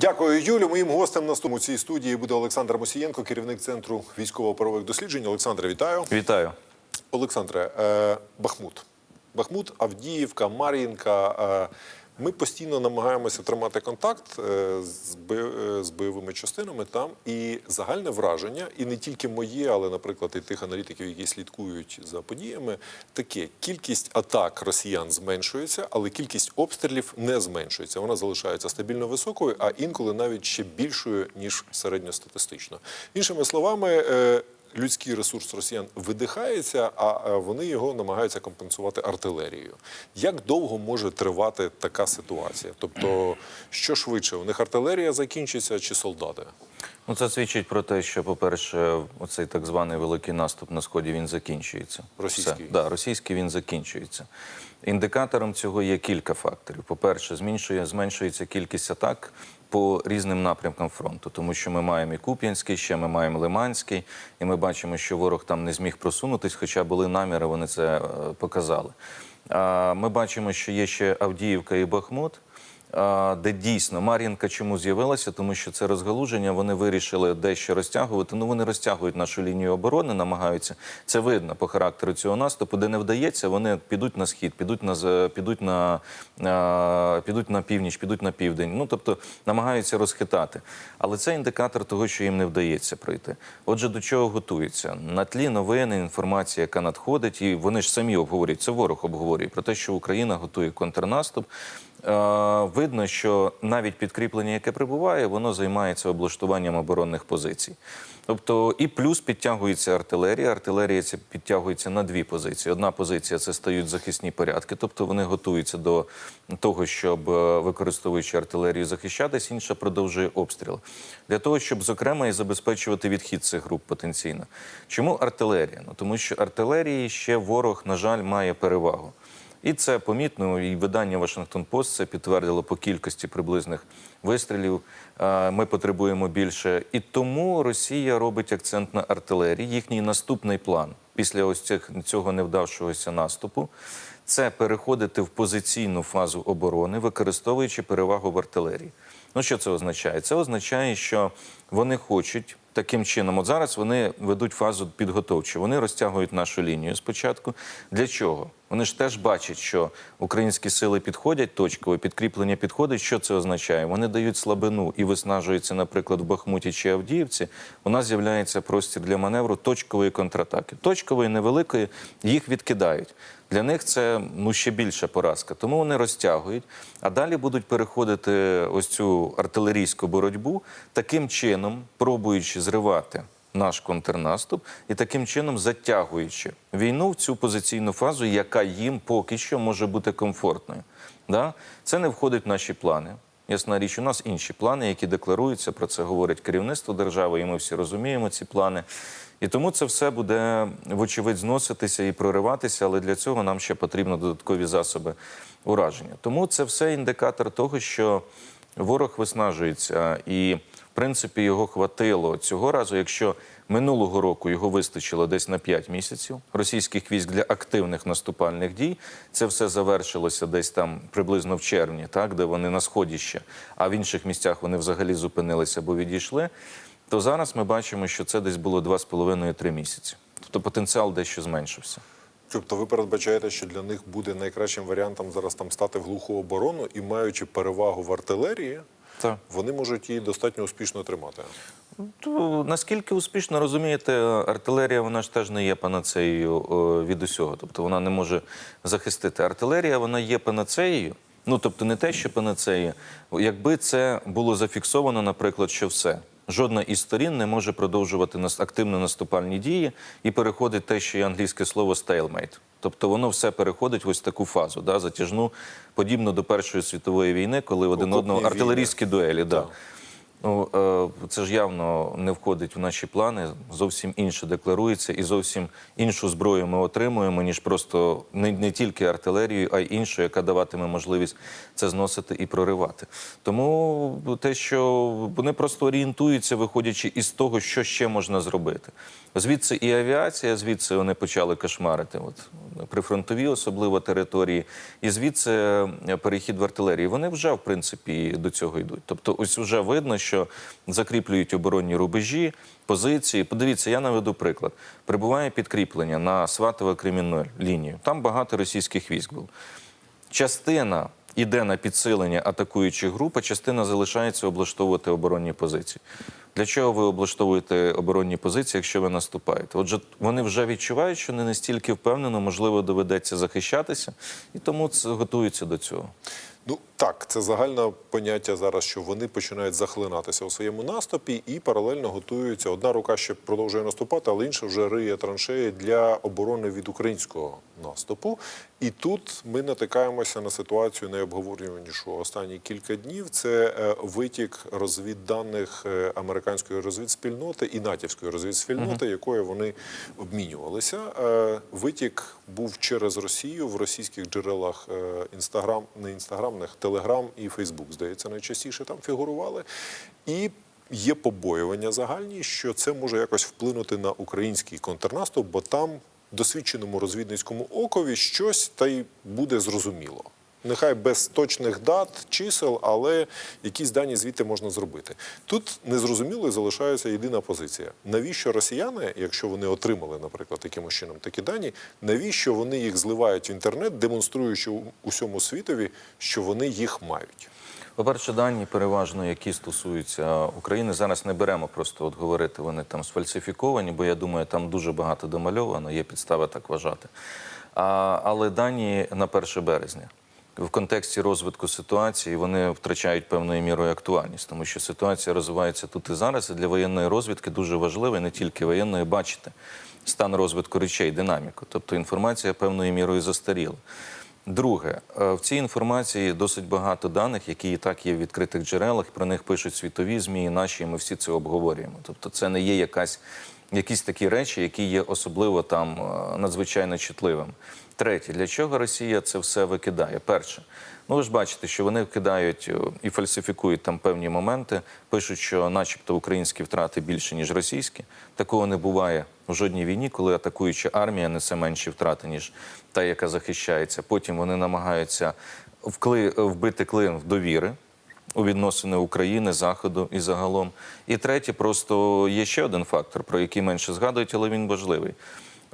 Дякую, Юлю. Моїм гостем на у цій студії буде Олександр Мосієнко, керівник центру військово-правових досліджень. Олександре, вітаю. Вітаю. Олександре, е, Бахмут. Бахмут, Авдіївка, Мар'їнка. Е, ми постійно намагаємося тримати контакт е, е, з бойовими частинами там. І загальне враження, і не тільки моє, але, наприклад, і тих аналітиків, які слідкують за подіями, таке: кількість атак росіян зменшується, але кількість обстрілів не зменшується. Вона залишається стабільно високою, а інколи навіть ще більшою ніж середньостатистично. Іншими словами. Людський ресурс росіян видихається, а е, вони його намагаються компенсувати артилерією. Як довго може тривати така ситуація? Тобто, що швидше, у них артилерія закінчиться чи солдати? Ну, це свідчить про те, що, по-перше, оцей так званий великий наступ на сході він закінчується. Російський? Все. Да, російський він закінчується. Індикатором цього є кілька факторів. По-перше, зменшує, зменшується кількість атак по різним напрямкам фронту, тому що ми маємо і Куп'янський, ще ми маємо Лиманський, і ми бачимо, що ворог там не зміг просунутись, хоча були наміри, вони це е, показали. Ми бачимо, що є ще Авдіївка і Бахмут. Де дійсно Мар'їнка чому з'явилася, тому що це розгалуження. Вони вирішили дещо розтягувати. Ну вони розтягують нашу лінію оборони, намагаються. Це видно по характеру цього наступу. Де не вдається, вони підуть на схід, підуть на підуть на, підуть на північ, підуть на південь. Ну тобто намагаються розхитати. Але це індикатор того, що їм не вдається пройти. Отже, до чого готуються на тлі новини, інформація, яка надходить, і вони ж самі обговорюють. Це ворог обговорює про те, що Україна готує контрнаступ. Е, видно, що навіть підкріплення, яке прибуває, воно займається облаштуванням оборонних позицій. Тобто, і плюс підтягується артилерія. Артилерія ця підтягується на дві позиції. Одна позиція це стають захисні порядки, тобто вони готуються до того, щоб е, використовуючи артилерію захищатись, інша продовжує обстріл для того, щоб зокрема і забезпечувати відхід цих груп потенційно. Чому артилерія? Ну тому що артилерії ще ворог, на жаль, має перевагу. І це помітно. І видання Вашингтон Пост це підтвердило по кількості приблизних вистрілів. Е, Ми потребуємо більше. І тому Росія робить акцент на артилерії. Їхній наступний план після ось цих цього невдавшогося наступу. Це переходити в позиційну фазу оборони, використовуючи перевагу в артилерії. Ну що це означає? Це означає, що вони хочуть таким чином. От зараз вони ведуть фазу підготовчу. Вони розтягують нашу лінію спочатку. Для чого? Вони ж теж бачать, що українські сили підходять точково, підкріплення підходить. Що це означає? Вони дають слабину і виснажуються, наприклад, в Бахмуті чи Авдіївці. У нас з'являється простір для маневру точкової контратаки. Точкової невеликої їх відкидають. Для них це ну ще більша поразка. Тому вони розтягують, а далі будуть переходити ось цю артилерійську боротьбу таким чином, пробуючи зривати наш контрнаступ і таким чином затягуючи війну в цю позиційну фазу, яка їм поки що може бути комфортною. Да? Це не входить в наші плани. Ясна річ, у нас інші плани, які декларуються. Про це говорить керівництво держави, і ми всі розуміємо ці плани. І тому це все буде, вочевидь, зноситися і прориватися, але для цього нам ще потрібно додаткові засоби ураження. Тому це все індикатор того, що ворог виснажується, і принципі його хватило цього разу. Якщо минулого року його вистачило десь на 5 місяців російських військ для активних наступальних дій, це все завершилося десь там приблизно в червні, так де вони на сході ще, а в інших місцях вони взагалі зупинилися або відійшли. То зараз ми бачимо, що це десь було 2,5-3 місяці. Тобто потенціал дещо зменшився. Тобто, ви передбачаєте, що для них буде найкращим варіантом зараз там стати в глуху оборону і маючи перевагу в артилерії, Так. вони можуть її достатньо успішно тримати. То, наскільки успішно розумієте, артилерія вона ж теж не є панацеєю від усього. Тобто вона не може захистити. Артилерія вона є панацеєю. Ну тобто не те, що панацея. Якби це було зафіксовано, наприклад, що все. Жодна із сторін не може продовжувати активно наступальні дії і переходить те, що є англійське слово stalemate. Тобто воно все переходить в ось таку фазу, да, затяжну, подібно до Першої світової війни, коли один одного війни. артилерійські дуелі. Да. Ну е, це ж явно не входить в наші плани. Зовсім інше декларується, і зовсім іншу зброю ми отримуємо, ніж просто не, не тільки артилерію, а й іншу, яка даватиме можливість це зносити і проривати. Тому те, що вони просто орієнтуються, виходячи із того, що ще можна зробити. Звідси і авіація, звідси вони почали кошмарити. От прифронтові, особливо території, і звідси е, перехід в артилерії. Вони вже в принципі до цього йдуть. Тобто, ось вже видно, що закріплюють оборонні рубежі, позиції. Подивіться, я наведу приклад. Прибуває підкріплення на сватово кремінну лінію. Там багато російських військ було. Частина йде на підсилення атакуючих груп, а частина залишається облаштовувати оборонні позиції. Для чого ви облаштовуєте оборонні позиції, якщо ви наступаєте? Отже, вони вже відчувають, що не настільки впевнено, можливо, доведеться захищатися, і тому це готуються до цього. Ну так, це загальне поняття зараз, що вони починають захлинатися у своєму наступі і паралельно готуються. Одна рука ще продовжує наступати, але інша вже риє траншеї для оборони від українського наступу. І тут ми натикаємося на ситуацію найобговорюванішу останні кілька днів. Це е, витік розвідданих е, американської розвідспільноти і натівської розвідспільноти, якою вони обмінювалися. Е, Витік був через Росію в російських джерелах інстаграм, не інстаграмних, телеграм і Фейсбук, здається, найчастіше там фігурували. І є побоювання загальні, що це може якось вплинути на український контрнаступ, бо там досвідченому розвідницькому окові щось та й буде зрозуміло. Нехай без точних дат, чисел, але якісь дані звідти можна зробити. Тут незрозумілою залишається єдина позиція. Навіщо росіяни, якщо вони отримали, наприклад, якимось чином такі дані, навіщо вони їх зливають в інтернет, демонструючи усьому світові, що вони їх мають? По-перше, дані переважно, які стосуються України, зараз не беремо просто от говорити, вони там сфальсифіковані, бо я думаю, там дуже багато домальовано, є підстави так вважати. А, але дані на 1 березня. В контексті розвитку ситуації вони втрачають певною мірою актуальність, тому що ситуація розвивається тут і зараз. І для воєнної розвідки дуже важливо, і не тільки воєнної, бачити стан розвитку речей, динаміку. Тобто інформація певною мірою застаріла. Друге, е, в цій інформації досить багато даних, які і так є в відкритих джерелах. Про них пишуть світові змі, і наші, і ми всі це обговорюємо. Тобто, це не є якась якісь такі речі, які є особливо там е, надзвичайно чутливими. Третє, для чого Росія це все викидає? Перше, ну ви ж бачите, що вони вкидають е, і фальсифікують там певні моменти, пишуть, що, начебто, українські втрати більше ніж російські. Такого не буває в жодній війні, коли атакуюча армія несе менші втрати ніж та, яка захищається. Потім вони намагаються вкли, вбити клин в довіри у відносини України, Заходу і загалом. І третє, просто є ще один фактор, про який менше згадують, але він важливий.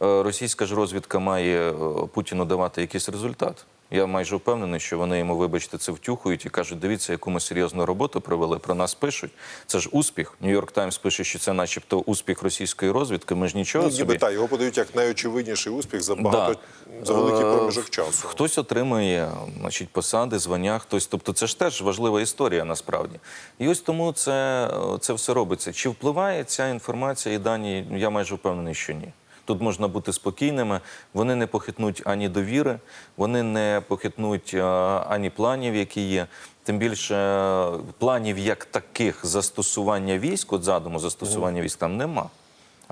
Е, Російська ж розвідка має е, Путіну давати якийсь результат. Я майже впевнений, що вони йому, вибачте, це втюхують і кажуть: дивіться, яку ми серйозну роботу провели. Про нас пишуть. Це ж успіх. Нью-Йорк Таймс пише, що це, начебто, успіх російської розвідки. Ми ж нічого Ну, собі. ніби так, його подають як найочевидніший успіх за багато за великий Е, проміжок часу. Хтось отримує значить, посади, звання, хтось. Тобто це ж теж важлива історія насправді. І ось тому це, це все робиться. Чи впливає ця інформація і дані? Я майже впевнений, що ні. Тут можна бути спокійними. Вони не похитнуть ані довіри, вони не похитнуть а, ані планів, які є. Тим більше е, планів як таких застосування військ, от задуму застосування військ там нема.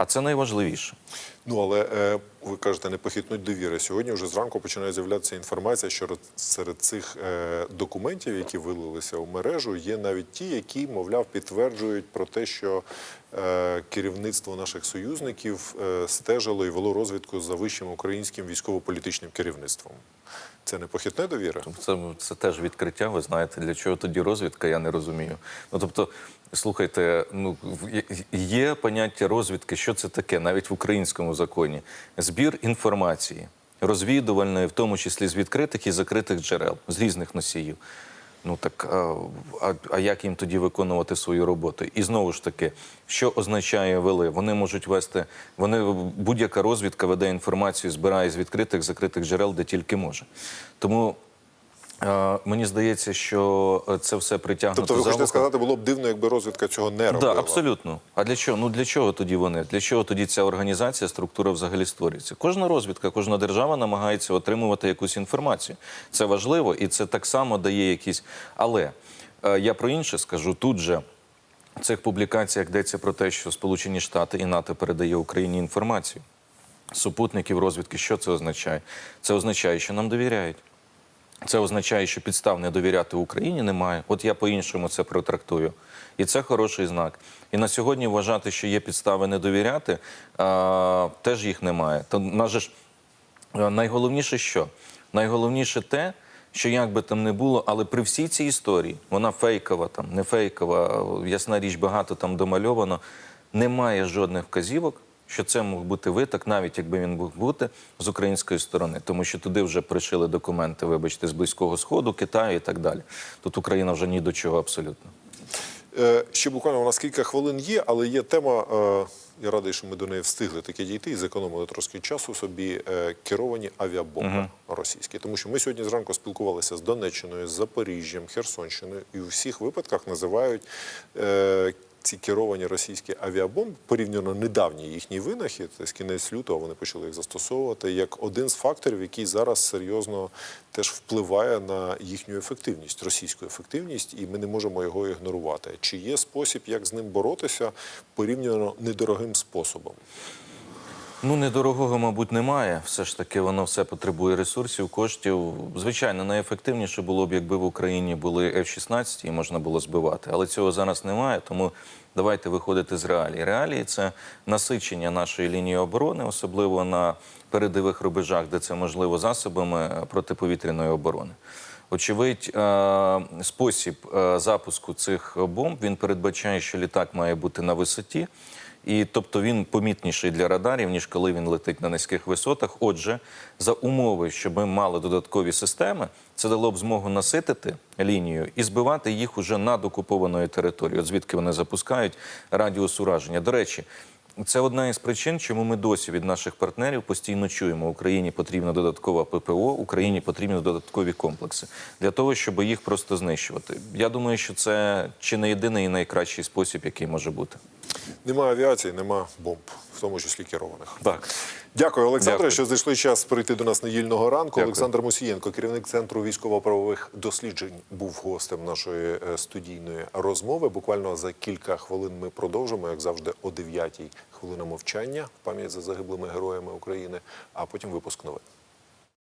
А це найважливіше. Ну але е, ви кажете, не похитнуть довіри. Сьогодні вже зранку починає з'являтися інформація, що серед цих е, документів, які вилилися у мережу, є навіть ті, які, мовляв, підтверджують про те, що е, керівництво наших союзників стежило і вело розвідку за вищим українським військово-політичним керівництвом. Це не похитне довіра? Це, це теж відкриття. Ви знаєте, для чого тоді розвідка, я не розумію. Ну тобто, слухайте, ну є поняття розвідки, що це таке, навіть в українському законі. Збір інформації, розвідувальної, в тому числі з відкритих і закритих джерел, з різних носіїв. Ну так а, а, як їм тоді виконувати свою роботу? І знову ж таки, що означає вели? Вони можуть вести, вони будь-яка розвідка веде інформацію, збирає з відкритих закритих джерел, де тільки може. Тому мені здається, що е, це все притягнуто Тобто, ви хочете сказати, було б дивно, якби розвідка цього не робила? Да, абсолютно. А для чого? Ну для чого тоді вони? Для чого тоді ця організація, структура взагалі створюється? Кожна розвідка, кожна держава намагається отримувати якусь інформацію. Це важливо і це так само дає якісь. Але е, я про інше скажу тут же. В цих публікаціях йдеться про те, що Сполучені Штати і НАТО передає Україні інформацію супутників розвідки. Що це означає? Це означає, що нам довіряють. Це означає, що підстав не довіряти Україні немає. От я по-іншому це протрактую. І це хороший знак. І на сьогодні вважати, що є підстави не довіряти, а, теж їх немає. То нас же ж найголовніше що? Найголовніше те, що як би там не було, але при всій цій історії, вона фейкова, там не фейкова, ясна річ, багато там домальовано. Немає жодних вказівок, що це мог бути виток, навіть якби він мог бути з української сторони, тому що туди вже пришили документи, вибачте, з близького сходу, Китаю і так далі. Тут Україна вже ні до чого абсолютно. Е, Ще буквально у нас кілька хвилин є, але є тема. е, Я радий, що ми до неї встигли таки дійти і зекономили трошки часу собі е, керовані авіабомби російські. Тому що ми сьогодні зранку спілкувалися з Донеччиною, з Запоріжжям, Херсонщиною, і у всіх випадках називають ці керовані російські авіабомби, порівняно недавній їхній винахід, з кінець лютого вони почали їх застосовувати як один з факторів, який зараз серйозно теж впливає на їхню ефективність, російську ефективність, і ми не можемо його ігнорувати. Чи є спосіб, як з ним боротися порівняно недорогим способом? Ну, недорогого, мабуть, немає. Все ж таки, воно все потребує ресурсів, коштів. Звичайно, найефективніше було б, якби в Україні були F-16 і можна було збивати. Але цього зараз немає, тому давайте виходити з реалій. Реалії це насичення нашої лінії оборони, особливо на передових рубежах, де це можливо засобами протиповітряної оборони. Очевидь, е, спосіб е, запуску цих бомб він передбачає, що літак має бути на висоті. І тобто він помітніший для радарів, ніж коли він летить на низьких висотах. Отже, за умови, щоб ми мали додаткові системи, це дало б змогу наситити лінію і збивати їх уже над окупованою територією, от звідки вони запускають радіус ураження. До речі, це одна із причин, чому ми досі від наших партнерів постійно чуємо, Україні потрібна додаткова ППО, Україні потрібні додаткові комплекси для того, щоб їх просто знищувати. Я думаю, що це чи не єдиний і найкращий спосіб, який може бути. Нема авіації, нема бомб, в тому числі керованих. Так. Дякую, Олександре, що знайшли час прийти до нас недільного ранку. Дякую. Олександр Мусієнко, керівник центру військово-правових досліджень, був гостем нашої е, студійної розмови. Буквально за кілька хвилин ми продовжимо, як завжди, о 9-й хвилина мовчання пам'ять за загиблими героями України, а потім випуск новин.